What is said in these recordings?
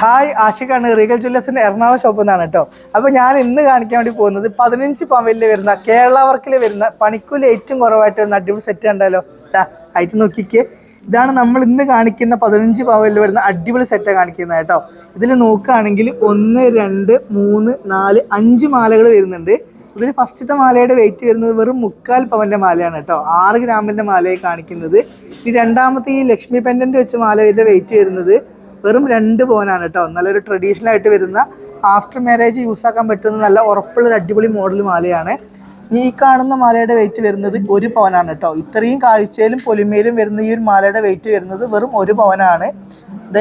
Hi ആഷിഖാണ്. Regal ജ്വല്ലേഴ്സിന്റെ എറണാകുളം ഷോപ്പിൽ നിന്നാണ് കേട്ടോ അപ്പോൾ ഞാൻ ഇന്ന് കാണിക്കാൻ വേണ്ടി പോകുന്നത് പതിനഞ്ച് പവലിൽ വരുന്ന കേരള വർക്കിൽ വരുന്ന പണിക്കൂലി ഏറ്റവും കുറവായിട്ട് വരുന്ന അടിപൊളി സെറ്റ് ഉണ്ടല്ലോ ദാ ആയിട്ട് നോക്കിക്കേ. ഇതാണ് നമ്മൾ ഇന്ന് കാണിക്കുന്ന പതിനഞ്ച് പവലിൽ വരുന്ന അടിപൊളി സെറ്റാണ് കാണിക്കുന്നത് കേട്ടോ ഇതിൽ നോക്കുകയാണെങ്കിൽ ഒന്ന് രണ്ട് മൂന്ന് നാല് അഞ്ച് മാലകൾ വരുന്നുണ്ട്. ഇതിൽ ഫസ്റ്റത്തെ മാലയുടെ വെയിറ്റ് വരുന്നത് വെറും മുക്കാൽ പവന്റെ മാലയാണ് കേട്ടോ ആറ് ഗ്രാമിന്റെ മാലയെ കാണിക്കുന്നത്. ഈ രണ്ടാമത്തെ ഈ ലക്ഷ്മി പെൻഡന്റ് വെച്ച മാലയുടെ വെയിറ്റ് വരുന്നത് വെറും രണ്ട് പവനാണ് കേട്ടോ നല്ലൊരു ട്രഡീഷണൽ ആയിട്ട് വരുന്ന ആഫ്റ്റർ മാരേജ് യൂസ് ആക്കാൻ പറ്റുന്ന നല്ല ഉറപ്പുള്ള ഒരു അടിപൊളി മോഡൽ മാലയാണ്. ഈ കാണുന്ന മാലയുടെ വെയിറ്റ് വരുന്നത് ഒരു പവനാണ് കേട്ടോ ഇത്രയും കാഴ്ചയിലും പൊലിമയിലും വരുന്ന ഈ ഒരു മാലയുടെ വെയിറ്റ് വരുന്നത് വെറും ഒരു പവനാണ്.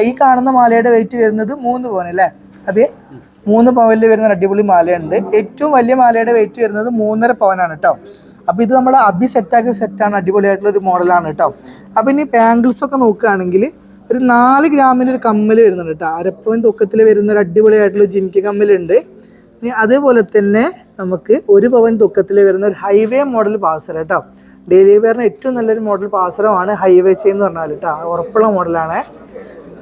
ഈ കാണുന്ന മാലയുടെ വെയിറ്റ് വരുന്നത് മൂന്ന് പവൻ അല്ലേ? അതെ മൂന്ന് പവനിൽ വരുന്ന അടിപൊളി മാലയുണ്ട്. ഏറ്റവും വലിയ മാലയുടെ വെയിറ്റ് വരുന്നത് മൂന്നര പവനാണ് കേട്ടോ അപ്പോൾ ഇത് നമ്മൾ അബി സെറ്റാക്കിയ സെറ്റാണ് അടിപൊളിയായിട്ടുള്ള ഒരു മോഡലാണ് കേട്ടോ അപ്പോൾ ഇനി ഒക്കെ നോക്കുകയാണെങ്കിൽ ഒരു നാല് ഗ്രാമിന് ഒരു കമ്മൽ വരുന്നുണ്ട് കേട്ടോ. അരപ്പവൻ തൂക്കത്തിൽ വരുന്ന ഒരു അടിപൊളിയായിട്ടുള്ള ജിംകി കമ്മലുണ്ട്. ഇനി അതേപോലെ തന്നെ നമുക്ക് ഒരു പവൻ തൂക്കത്തിൽ വരുന്ന ഒരു ഹൈവേ മോഡൽ പാസർ കേട്ടോ. ഡെയിലി വെയറിന് ഏറ്റവും നല്ലൊരു മോഡൽ പാസറമാണ് ഹൈവേ ചെയിൻ എന്ന് പറഞ്ഞാൽ കേട്ടോ. ഉറപ്പുള്ള മോഡലാണ്.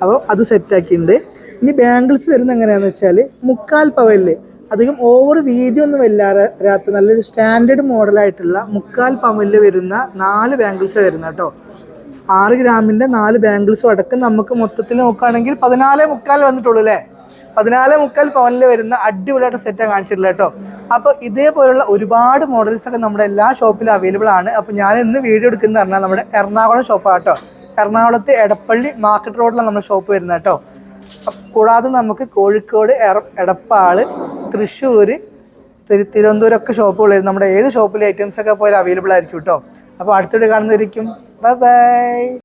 അപ്പോൾ അത് സെറ്റാക്കിയിട്ടുണ്ട് ഇനി ബാംഗിൾസ് വരുന്ന എങ്ങനെയാന്ന് വെച്ചാൽ മുക്കാൽ പവനിൽ അധികം ഓവർ വീതിയൊന്നും വല്ലാത്ത നല്ലൊരു സ്റ്റാൻഡേർഡ് മോഡലായിട്ടുള്ള മുക്കാൽ പവനിൽ വരുന്ന നാല് ബാംഗിൾസ് വരുന്ന കേട്ടോ. ആറ് ഗ്രാമിന്റെ നാല് ബാംഗിൾസും അടക്കം നമുക്ക് മൊത്തത്തിൽ നോക്കുകയാണെങ്കിൽ പതിനാല് മുക്കാൽ വന്നിട്ടുള്ളൂ അല്ലേ? പതിനാല് മുക്കാൽ പവനിൽ വരുന്ന അടിപൊളിയായിട്ട് സെറ്റാണ് കാണിച്ചിട്ടില്ല കേട്ടോ. അപ്പോൾ ഇതേപോലുള്ള ഒരുപാട് മോഡൽസ് ഒക്കെ നമ്മുടെ എല്ലാ ഷോപ്പിലും അവൈലബിൾ ആണ്. അപ്പോൾ ഞാൻ ഇന്ന് വീഡിയോ എടുക്കുന്നത് പറഞ്ഞാൽ നമ്മുടെ എറണാകുളം ഷോപ്പാണ് കേട്ടോ. എറണാകുളത്ത് എടപ്പള്ളി മാർക്കറ്റ് റോഡിലാണ് നമ്മുടെ ഷോപ്പ് വരുന്നത് കേട്ടോ. കൂടാതെ നമുക്ക് കോഴിക്കോട് എടപ്പാൾ തൃശ്ശൂർ തിരുവനന്തപുരം ഒക്കെ ഷോപ്പുകൾ നമ്മുടെ ഏത് ഷോപ്പിലെ ഐറ്റംസ് ഒക്കെ പോയാലും അവൈലബിൾ ആയിരിക്കും കേട്ടോ. അപ്പോൾ അടുത്തിടെ കാണുന്നതായിരിക്കും. 拜拜。